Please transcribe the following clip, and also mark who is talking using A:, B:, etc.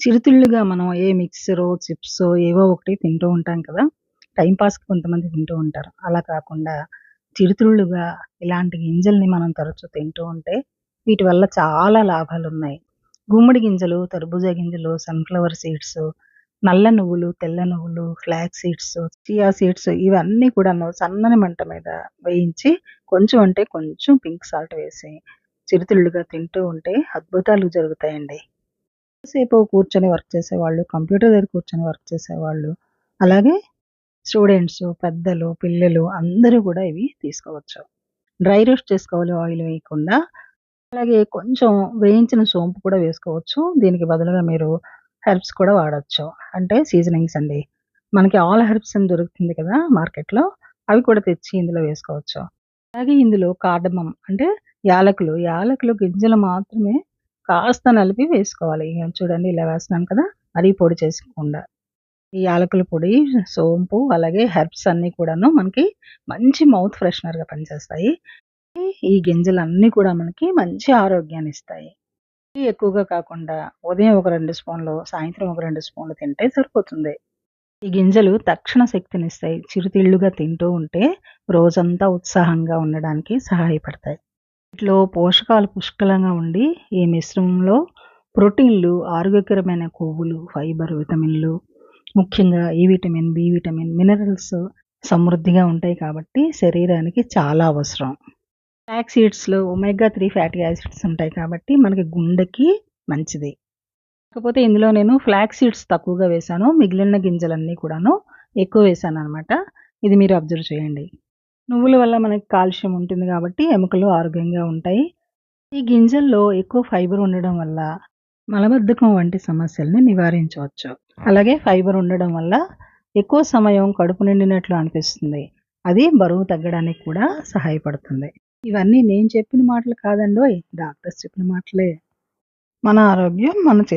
A: చిరుతిళ్ళుగా మనం ఏ మిక్సరో చిప్స్ ఏవో ఒకటి తింటూ ఉంటాం కదా! టైంపాస్కి కొంతమంది తింటూ ఉంటారు. అలా కాకుండా చిరుతిళ్ళుగా ఇలాంటి గింజల్ని మనం తరచూ తింటూ ఉంటే వీటి వల్ల చాలా లాభాలు ఉన్నాయి గుమ్మడి గింజలు, తర్బూజా గింజలు, సన్‌ఫ్లవర్ సీడ్స్, నల్ల నువ్వులు, తెల్ల నువ్వులు, ఫ్లాక్ సీడ్స్, చియా సీడ్స్ ఇవన్నీ కూడా సన్నని మంట మీద వేయించి కొంచెం అంటే కొంచెం పింక్ సాల్ట్ వేసి చిరుతిళ్ళుగా తింటూ ఉంటే అద్భుతాలు జరుగుతాయండి. సేపు కూర్చొని వర్క్ చేసేవాళ్ళు, కంప్యూటర్ దగ్గర కూర్చొని వర్క్ చేసేవాళ్ళు, అలాగే స్టూడెంట్స్, పెద్దలు, పిల్లలు అందరూ కూడా ఇవి తీసుకోవచ్చు. డ్రై రోస్ట్ చేసుకోవాలి ఆయిల్ వేయకుండా. అలాగే కొంచెం వేయించిన సోంపు కూడా వేసుకోవచ్చు. దీనికి బదులుగా మీరు హెర్బ్స్ కూడా వాడొచ్చు. అంటే సీజనింగ్స్ అండి. మనకి ఆల్ హెర్బ్స్ అని దొరుకుతుంది కదా మార్కెట్‌లో. అవి కూడా తెచ్చి ఇందులో వేసుకోవచ్చు. అలాగే ఇందులో కార్డమమ్ అంటే యాలకులు, యాలకులు గింజలు మాత్రమే కాస్త నలిపి వేసుకోవాలి. చూడండి ఇలా వేస్తున్నాను కదా! మరీ పొడి చేసుకోకుండా. ఈ యాలకుల పొడి, సోంపు అలాగే హెర్బ్స్ అన్నీ కూడాను మనకి మంచి మౌత్ ఫ్రెషనర్‌గా పనిచేస్తాయి. ఈ గింజలు అన్నీ కూడా మనకి మంచి ఆరోగ్యాన్ని ఇస్తాయి ఎక్కువగా కాకుండా ఉదయం ఒక రెండు స్పూన్లు, సాయంత్రం ఒక రెండు స్పూన్లు తింటే సరిపోతుంది. ఈ గింజలు తక్షణ శక్తినిస్తాయి. చిరుతిళ్ళుగా తింటూ ఉంటే రోజంతా ఉత్సాహంగా ఉండడానికి సహాయపడతాయి. వీటిలో పోషకాలు పుష్కలంగా ఉండి ఈ మిశ్రమంలో ప్రోటీన్‌లు, ఆరోగ్యకరమైన కొవ్వులు, ఫైబర్, విటమిన్‌లు ముఖ్యంగా ఈ విటమిన్, బి విటమిన్, మినరల్స్ సమృద్ధిగా ఉంటాయి కాబట్టి శరీరానికి చాలా అవసరం. ఫ్లాక్ సీడ్స్‌లో ఒమేగా త్రీ ఫ్యాటీ యాసిడ్స్ ఉంటాయి కాబట్టి మనకి గుండెకి మంచిది. కాకపోతే ఇందులో నేను ఫ్లాక్స్ సీడ్స్ తక్కువగా వేశాను. మిగిలిన గింజలన్నీ కూడాను ఎక్కువ వేశాననమాట. ఇది మీరు అబ్జర్వ్ చేయండి. నువ్వుల వల్ల మనకి కాల్షియం ఉంటుంది కాబట్టి ఎముకలు ఆరోగ్యంగా ఉంటాయి. ఈ గింజల్లో ఎక్కువ ఫైబర్ ఉండడం వల్ల మలబద్ధకం వంటి సమస్యల్ని నివారించవచ్చు. అలాగే ఫైబర్ ఉండడం వల్ల ఎక్కువ సమయం కడుపు నిండినట్లు అనిపిస్తుంది. అది బరువు తగ్గడానికి కూడా సహాయపడుతుంది. ఇవన్నీ నేను చెప్పిన మాటలు కాదండోయ్! డాక్టర్స్ చెప్పిన మాటలే. మన ఆరోగ్యం మన చేతి